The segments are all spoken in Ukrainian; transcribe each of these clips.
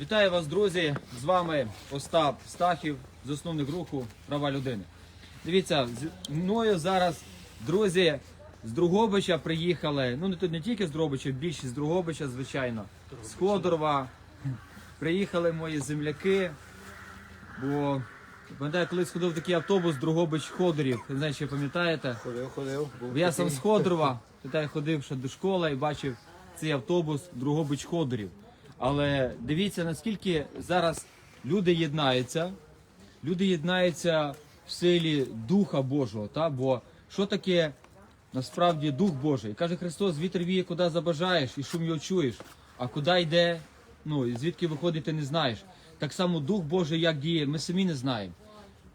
Вітаю вас, друзі! З вами Остап Стахів, засновник руху Права людини. Дивіться, з мною зараз друзі з Другобича приїхали. Ну не тут не тільки з Другобича, більшість з Другобича, звичайно, з Ходорова. Приїхали мої земляки. Бо пам'ятаю, колись ходив такий автобус Другобич Ходорів. Не знаю, чи пам'ятаєте? Ходив, ходив. був Бо я сам з Ходорова, тоді ходив ще до школи і бачив цей автобус Другобич Ходорів. Але дивіться, наскільки зараз люди єднаються, люди єднаються в силі Духа Божого. Та? Бо що таке насправді Дух Божий? Каже Христос, вітер віє, куди забажаєш, і шум його чуєш, а куди йде, ну звідки виходить, ти не знаєш. Так само Дух Божий як діє, ми самі не знаємо.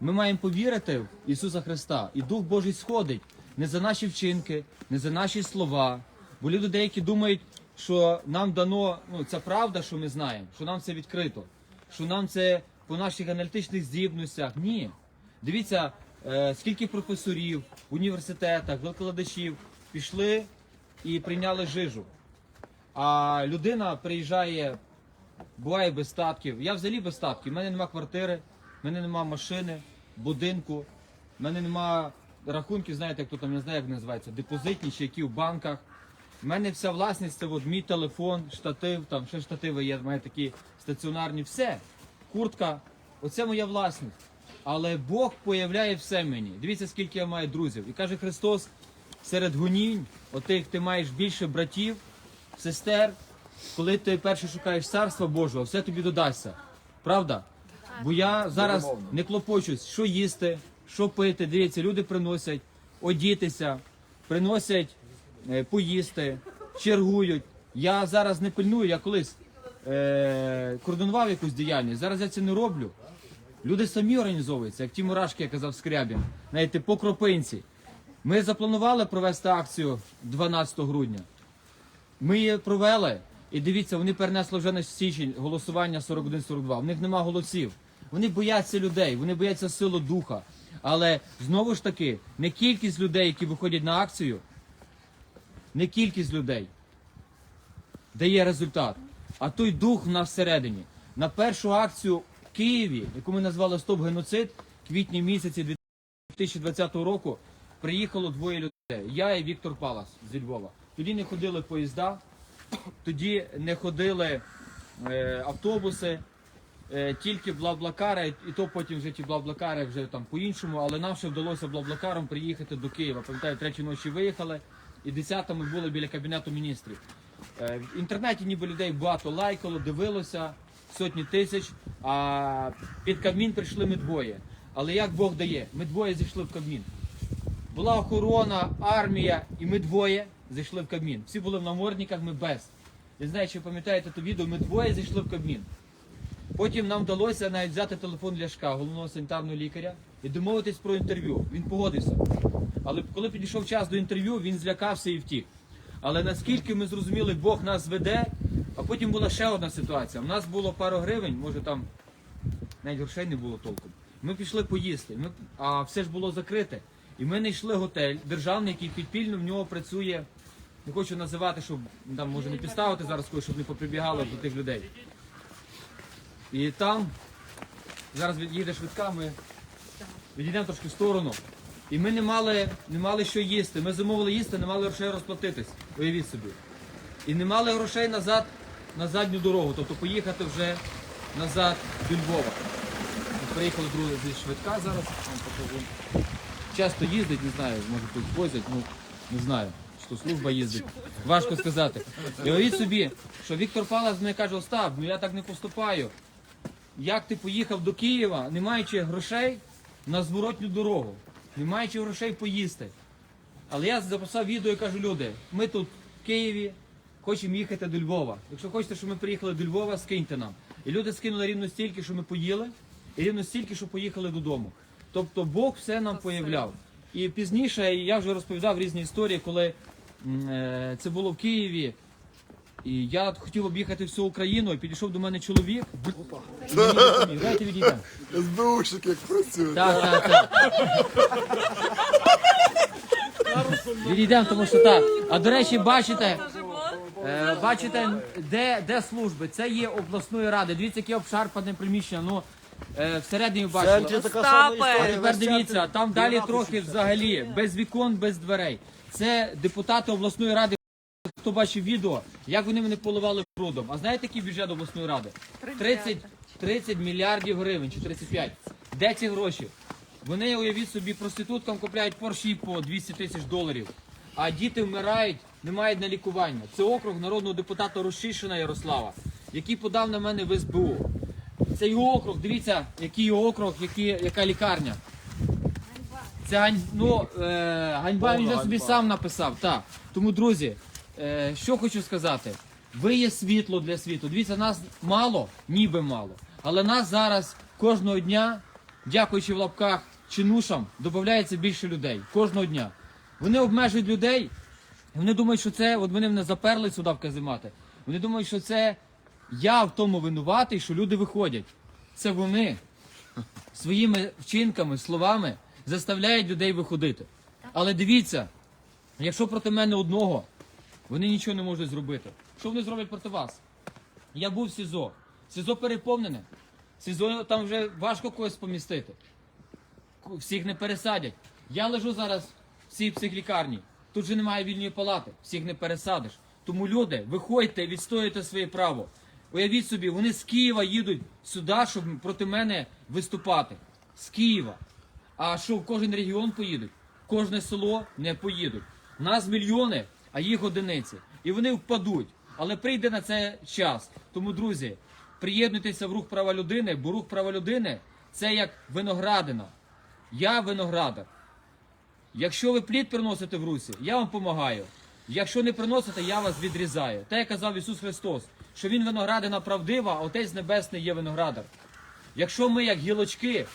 Ми маємо повірити в Ісуса Христа, і Дух Божий сходить не за наші вчинки, не за наші слова. Бо люди деякі думають, що нам дано ну, ця правда, що ми знаємо, що нам це відкрито, що нам це по наших аналітичних здібностях. Ні. Дивіться, е, скільки професорів в університетах, викладачів пішли і прийняли жижу. А людина приїжджає буває без статків. Я взагалі без статків. У мене нема квартири, в мене нема машини, будинку, в мене нема рахунків, знаєте, як то там не знаю, як називається, депозитні чи які в банках. У мене вся власність це от мій телефон, штатив, там ще штативи є, в мене такі стаціонарні, все. Куртка, оце моя власність. Але Бог появляє все мені. Дивіться, скільки я маю друзів. І каже Христос, серед гонінь, отих ти маєш більше братів, сестер, коли ти перше шукаєш царства Божого, все тобі додасться. Правда? Бо я зараз не клопочусь, що їсти, що пити. Дивіться, люди приносять одітися, приносять поїсти, чергують. Я зараз не пильную, я колись е, координував якусь діяльність. Зараз я це не роблю. Люди самі організовуються, як ті мурашки, я казав Скрябін, знаєте, по кропинці. Ми запланували провести акцію 12 грудня. Ми її провели, і дивіться, вони перенесли вже на січень голосування 41-42. В них нема голосів. Вони бояться людей, вони бояться силу духа. Але знову ж таки, не кількість людей, які виходять на акцію, не кількість людей дає результат, а той дух в нас всередині. На першу акцію в Києві, яку ми назвали Стоп геноцид, в квітні місяці 2020 року приїхало двоє людей. Я і Віктор Палас зі Львова. Тоді не ходили поїзда, тоді не ходили е, автобуси, е, тільки блаблакари, і то потім вже ті блаблакари вже там по-іншому, але нам ще вдалося блаблакаром приїхати до Києва. Пам'ятаю, третій ночі виїхали, і десята ми були біля кабінету міністрів. Е, в інтернеті ніби людей багато лайкало, дивилося, сотні тисяч, а під Кабмін прийшли ми двоє. Але як Бог дає, ми двоє зійшли в Кабмін. Була охорона, армія, і ми двоє зайшли в Кабмін. Всі були в намордниках, ми без. Я знаю, чи пам'ятаєте то відео, ми двоє зайшли в Кабмін. Потім нам вдалося навіть взяти телефон Ляшка, головного санітарного лікаря, і домовитись про інтерв'ю. Він погодився. Але коли підійшов час до інтерв'ю, він злякався і втік. Але наскільки ми зрозуміли, Бог нас веде, а потім була ще одна ситуація. У нас було пару гривень, може там навіть грошей не було толком. Ми пішли поїсти, ми, а все ж було закрите. І ми знайшли готель державний, який підпільно в нього працює. Не хочу називати, щоб там може не підставити зараз когось, щоб не поприбігали до тих людей. І там зараз їде швидка, ми відійдемо трошки в сторону. І ми не мали, не мали що їсти. Ми замовили їсти, не мали грошей розплатитись. Уявіть собі. І не мали грошей назад на задню дорогу, тобто поїхати вже назад до Львова. Ми Приїхали друге зі швидка зараз, вам покажу. Часто їздить, не знаю, може тут возять, ну не знаю, що служба їздить. Важко сказати. І уявіть собі, що Віктор Палас мені каже, Остап, ну я так не поступаю. Як ти поїхав до Києва, не маючи грошей на зворотню дорогу, не маючи грошей поїсти. Але я записав відео і кажу, люди, ми тут в Києві хочемо їхати до Львова. Якщо хочете, щоб ми приїхали до Львова, скиньте нам. І люди скинули рівно стільки, що ми поїли, і рівно стільки, що поїхали додому. Тобто Бог все нам появляв. І пізніше я вже розповідав різні історії, коли е, це було в Києві. І я хотів об'їхати всю Україну, і підійшов до мене чоловік. І мені допоміг. Давайте відійдемо. СБУшник як працює. Так, так, так. Відійдемо, тому що так. А до речі, бачите, Е, бачите, де, де служби? Це є обласної ради. Дивіться, яке обшарпане приміщення. Ну, е, всередині бачили. Остапе! А тепер дивіться, там далі трохи взагалі без вікон, без дверей. Це депутати обласної ради. Хто бачив відео, як вони мене поливали брудом. А знаєте, який бюджет обласної ради? 30, 30 мільярдів гривень чи 35. Де ці гроші? Вони, уявіть собі, проституткам купляють порші по 200 тисяч доларів, а діти вмирають, не мають на лікування. Це округ народного депутата Рощишина Ярослава, який подав на мене в СБУ. Це його округ, дивіться, який його округ, які, яка лікарня. Це гань... ну, е... ганьба він вже собі сам написав. Так. Тому, друзі, е... що хочу сказати. Ви є світло для світу. Дивіться, нас мало, ніби мало. Але нас зараз кожного дня, дякуючи в лапках чинушам, додається більше людей. Кожного дня. Вони обмежують людей. Вони думають, що це, от вони мене заперли сюди в каземати. Вони думають, що це я в тому винуватий, що люди виходять. Це вони своїми вчинками, словами заставляють людей виходити. Але дивіться, якщо проти мене одного, вони нічого не можуть зробити. Що вони зроблять проти вас? Я був в СІЗО. СІЗО переповнене. СІЗО там вже важко когось помістити. Всіх не пересадять. Я лежу зараз в цій психлікарні. Тут же немає вільної палати, всіх не пересадиш. Тому люди, виходьте, відстоюйте своє право. Уявіть собі, вони з Києва їдуть сюди, щоб проти мене виступати. З Києва. А що в кожен регіон поїдуть? В Кожне село не поїдуть. Нас мільйони, а їх одиниці. І вони впадуть. Але прийде на це час. Тому, друзі, приєднуйтеся в рух права людини, бо рух права людини це як виноградина. Я виноградар. Якщо ви плід приносите в русі, я вам допомагаю. Якщо не приносите, я вас відрізаю. Те, як казав Ісус Христос, що Він виноградина правдива, а Отець Небесний є виноградар. Якщо ми, як гілочки,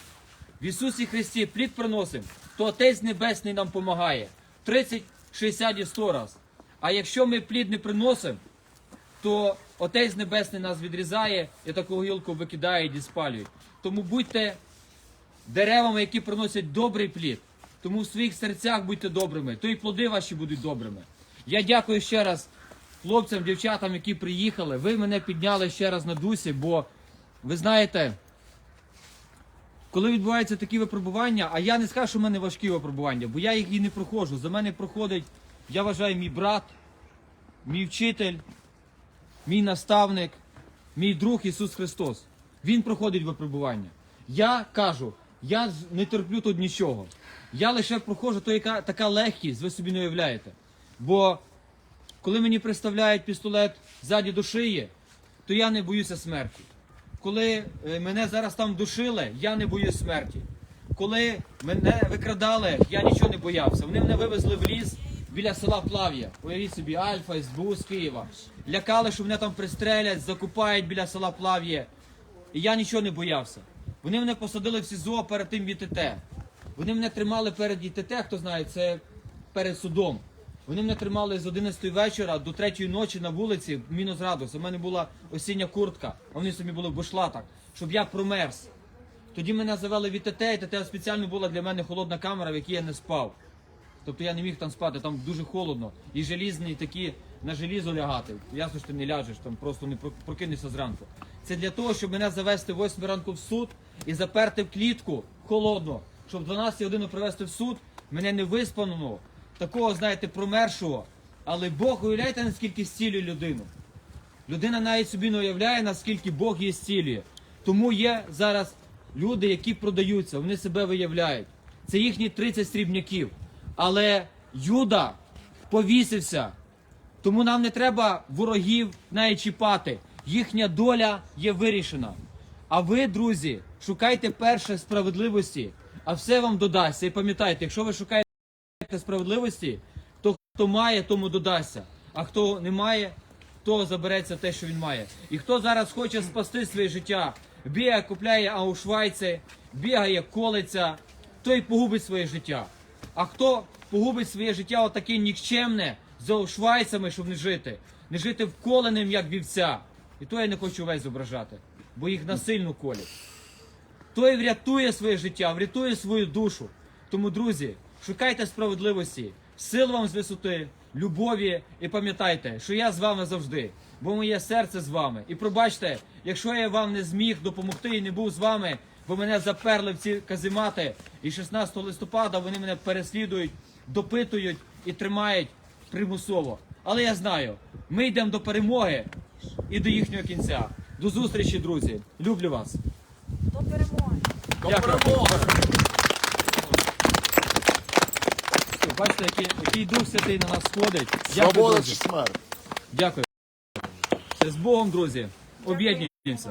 в Ісусі Христі плід приносимо, то Отець Небесний нам допомагає 30, 60 і 100 раз. А якщо ми плід не приносимо, то Отець Небесний нас відрізає і таку гілку викидає і спалюють. Тому будьте деревами, які приносять добрий плід. Тому в своїх серцях будьте добрими, то і плоди ваші будуть добрими. Я дякую ще раз хлопцям, дівчатам, які приїхали. Ви мене підняли ще раз на дусі, бо ви знаєте, коли відбуваються такі випробування, а я не скажу, що в мене важкі випробування, бо я їх і не проходжу. За мене проходить, я вважаю, мій брат, мій вчитель, мій наставник, мій друг Ісус Христос. Він проходить випробування. Я кажу, я не терплю тут нічого. Я лише проходжу то, яка така легкість, ви собі не уявляєте. Бо коли мені приставляють пістолет ззаді до шиї, то я не боюся смерті. Коли е, мене зараз там душили, я не боюсь смерті. Коли мене викрадали, я нічого не боявся. Вони мене вивезли в ліс біля села Плав'я. Уявіть собі, Альфа, СБУ з Києва. Лякали, що мене там пристрелять, закупають біля села Плав'я. І я нічого не боявся. Вони мене посадили в СІЗО перед тим ІТТ. Вони мене тримали перед ІТТ, хто знає, це перед судом. Вони мене тримали з 11 вечора до 3 ночі на вулиці мінус градус. У мене була осіння куртка, а вони собі були в бушлатах, щоб я промерз. Тоді мене завели в ІТТ, і ТТ спеціально була для мене холодна камера, в якій я не спав. Тобто я не міг там спати, там дуже холодно. І желізні такі на желізо лягати. Ясно, що ти не ляжеш, там просто не прокинешся зранку. Це для того, щоб мене завести в 8 ранку в суд і заперти в клітку холодно, щоб 12 годину привезти в суд, мене не виспаного, такого, знаєте, промершого. Але Бог, уявляєте, наскільки зцілює людину. Людина навіть собі не уявляє, наскільки Бог її зцілює. Тому є зараз люди, які продаються, вони себе виявляють. Це їхні 30 срібняків. Але Юда повісився. Тому нам не треба ворогів навіть чіпати. Їхня доля є вирішена. А ви, друзі, шукайте перше справедливості, а все вам додасться. І пам'ятайте, якщо ви шукаєте справедливості, то хто має, тому додасться. А хто не має, то забереться те, що він має. І хто зараз хоче спасти своє життя, бігає, купляє аушвайці, бігає, колиться, той погубить своє життя. А хто погубить своє життя отаке нікчемне за аушвайцями, щоб не жити, не жити вколеним, як вівця. І то я не хочу весь зображати, бо їх насильно колять той врятує своє життя, врятує свою душу. Тому, друзі, шукайте справедливості, сил вам з висоти, любові і пам'ятайте, що я з вами завжди, бо моє серце з вами. І пробачте, якщо я вам не зміг допомогти і не був з вами, бо мене заперли в ці каземати, і 16 листопада вони мене переслідують, допитують і тримають примусово. Але я знаю, ми йдемо до перемоги і до їхнього кінця. До зустрічі, друзі. Люблю вас. До перемоги. Дякую. Все, Бачите, який, який Дух Святий на нас сходить. Дякую, Свобода друзі. чи смерть? Дякую. Все, з Богом, друзі. Об'єднуємося.